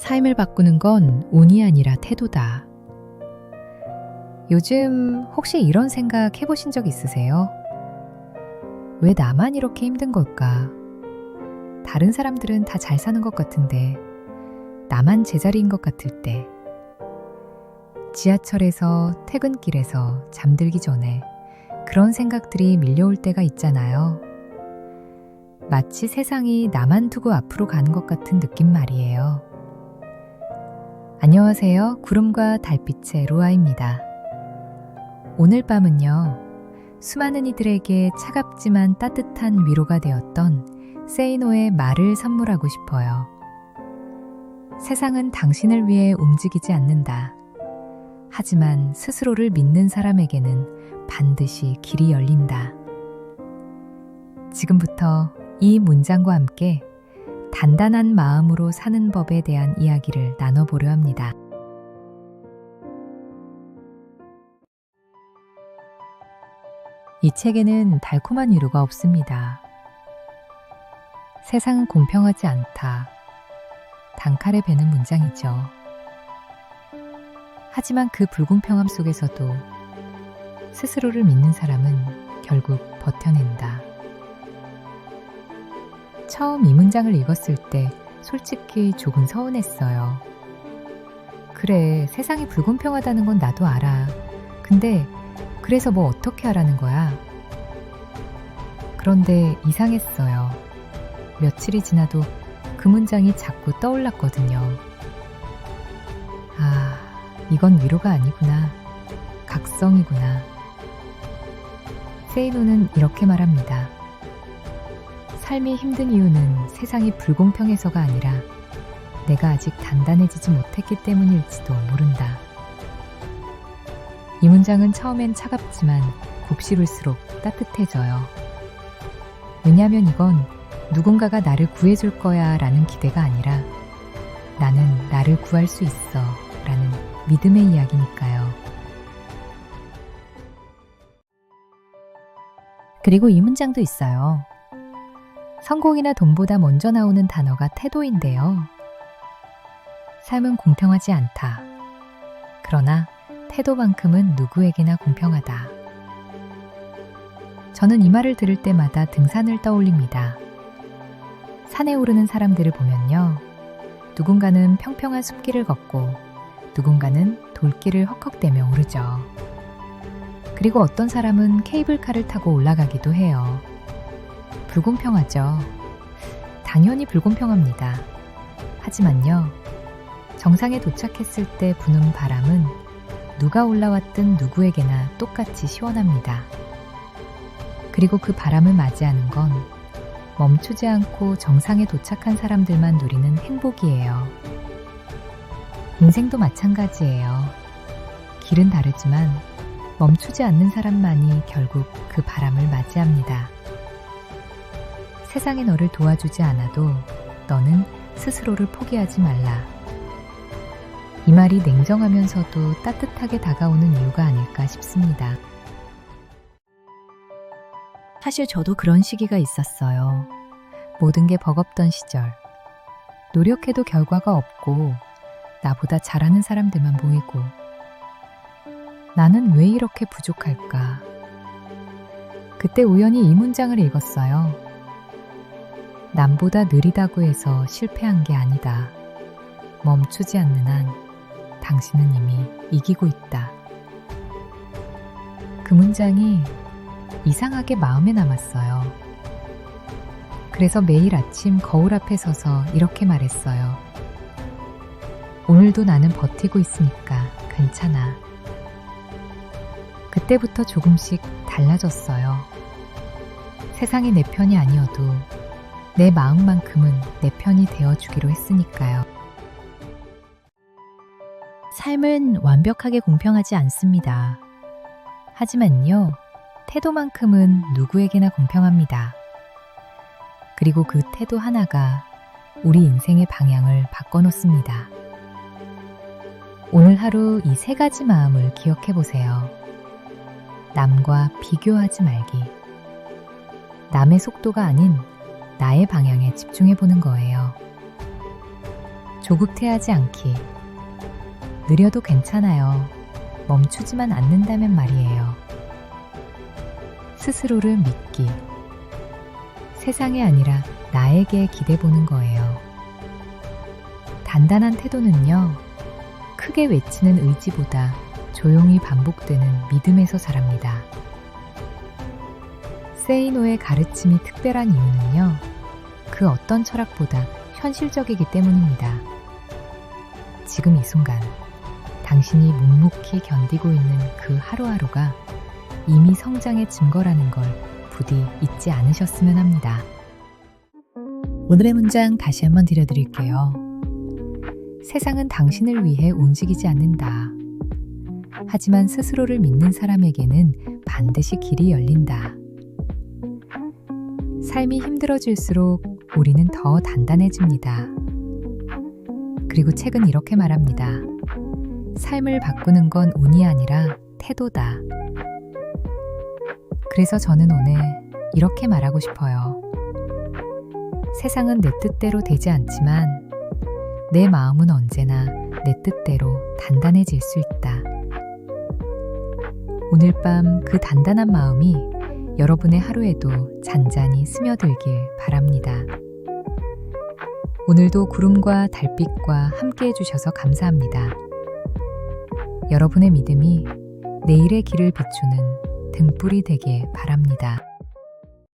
삶을 바꾸는 건 운이 아니라 태도다. 요즘 혹시 이런 생각 해보신 적 있으세요? 왜 나만 이렇게 힘든 걸까? 다른 사람들은 다 잘 사는 것 같은데, 나만 제자리인 것 같을 때, 지하철에서, 퇴근길에서, 잠들기 전에 그런 생각들이 밀려올 때가 있잖아요. 마치 세상이 나만 두고 앞으로 가는 것 같은 느낌 말이에요. 안녕하세요. 구름과 달빛의 로아입니다. 오늘 밤은요, 수많은 이들에게 차갑지만 따뜻한 위로가 되었던 세이노의 말을 선물하고 싶어요. 세상은 당신을 위해 움직이지 않는다. 하지만 스스로를 믿는 사람에게는 반드시 길이 열린다. 지금부터 이 문장과 함께 단단한 마음으로 사는 법에 대한 이야기를 나눠보려 합니다. 이 책에는 달콤한 위로가 없습니다. 세상은 공평하지 않다. 단칼에 베는 문장이죠. 하지만 그 불공평함 속에서도 스스로를 믿는 사람은 결국 버텨낸다. 처음 이 문장을 읽었을 때 솔직히 조금 서운했어요. 그래, 세상이 불공평하다는 건 나도 알아. 근데 그래서 뭐 어떻게 하라는 거야? 그런데 이상했어요. 며칠이 지나도 그 문장이 자꾸 떠올랐거든요. 아, 이건 위로가 아니구나. 각성이구나. 세이노는 이렇게 말합니다. 삶이 힘든 이유는 세상이 불공평해서가 아니라 내가 아직 단단해지지 못했기 때문일지도 모른다. 이 문장은 처음엔 차갑지만 곱씹을수록 따뜻해져요. 왜냐하면 이건 누군가가 나를 구해줄 거야 라는 기대가 아니라 나는 나를 구할 수 있어 라는 믿음의 이야기니까요. 그리고 이 문장도 있어요. 성공이나 돈보다 먼저 나오는 단어가 태도인데요. 삶은 공평하지 않다. 그러나 태도만큼은 누구에게나 공평하다. 저는 이 말을 들을 때마다 등산을 떠올립니다. 산에 오르는 사람들을 보면요. 누군가는 평평한 숲길을 걷고 누군가는 돌길을 헉헉대며 오르죠. 그리고 어떤 사람은 케이블카를 타고 올라가기도 해요. 불공평하죠. 당연히 불공평합니다. 하지만요. 정상에 도착했을 때 부는 바람은 누가 올라왔든 누구에게나 똑같이 시원합니다. 그리고 그 바람을 맞이하는 건 멈추지 않고 정상에 도착한 사람들만 누리는 행복이에요. 인생도 마찬가지예요. 길은 다르지만 멈추지 않는 사람만이 결국 그 바람을 맞이합니다. 세상이 너를 도와주지 않아도 너는 스스로를 포기하지 말라. 이 말이 냉정하면서도 따뜻하게 다가오는 이유가 아닐까 싶습니다. 사실 저도 그런 시기가 있었어요. 모든 게 버겁던 시절. 노력해도 결과가 없고, 나보다 잘하는 사람들만 보이고, 나는 왜 이렇게 부족할까? 그때 우연히 이 문장을 읽었어요. 남보다 느리다고 해서 실패한 게 아니다. 멈추지 않는 한 당신은 이미 이기고 있다. 그 문장이 이상하게 마음에 남았어요. 그래서 매일 아침 거울 앞에 서서 이렇게 말했어요. 오늘도 나는 버티고 있으니까 괜찮아. 그때부터 조금씩 달라졌어요. 세상이 내 편이 아니어도 내 마음만큼은 내 편이 되어주기로 했으니까요. 삶은 완벽하게 공평하지 않습니다. 하지만요, 태도만큼은 누구에게나 공평합니다. 그리고 그 태도 하나가 우리 인생의 방향을 바꿔놓습니다. 오늘 하루 이 세 가지 마음을 기억해 보세요. 남과 비교하지 말기. 남의 속도가 아닌 나의 방향에 집중해 보는 거예요. 조급해하지 않기. 느려도 괜찮아요. 멈추지만 않는다면 말이에요. 스스로를 믿기. 세상에 아니라 나에게 기대 보는 거예요. 단단한 태도는요, 크게 외치는 의지보다 조용히 반복되는 믿음에서 자랍니다. 세이노의 가르침이 특별한 이유는요, 그 어떤 철학보다 현실적이기 때문입니다. 지금 이 순간, 당신이 묵묵히 견디고 있는 그 하루하루가 이미 성장의 증거라는 걸 부디 잊지 않으셨으면 합니다. 오늘의 문장 다시 한번 드려드릴게요. 세상은 당신을 위해 움직이지 않는다. 하지만 스스로를 믿는 사람에게는 반드시 길이 열린다. 삶이 힘들어질수록 우리는 더 단단해집니다. 그리고 책은 이렇게 말합니다. 삶을 바꾸는 건 운이 아니라 태도다. 그래서 저는 오늘 이렇게 말하고 싶어요. 세상은 내 뜻대로 되지 않지만 내 마음은 언제나 내 뜻대로 단단해질 수 있다. 오늘 밤 그 단단한 마음이 여러분의 하루에도 잔잔히 스며들길 바랍니다. 오늘도 구름과 달빛과 함께 해주셔서 감사합니다. 여러분의 믿음이 내일의 길을 비추는 등불이 되길 바랍니다.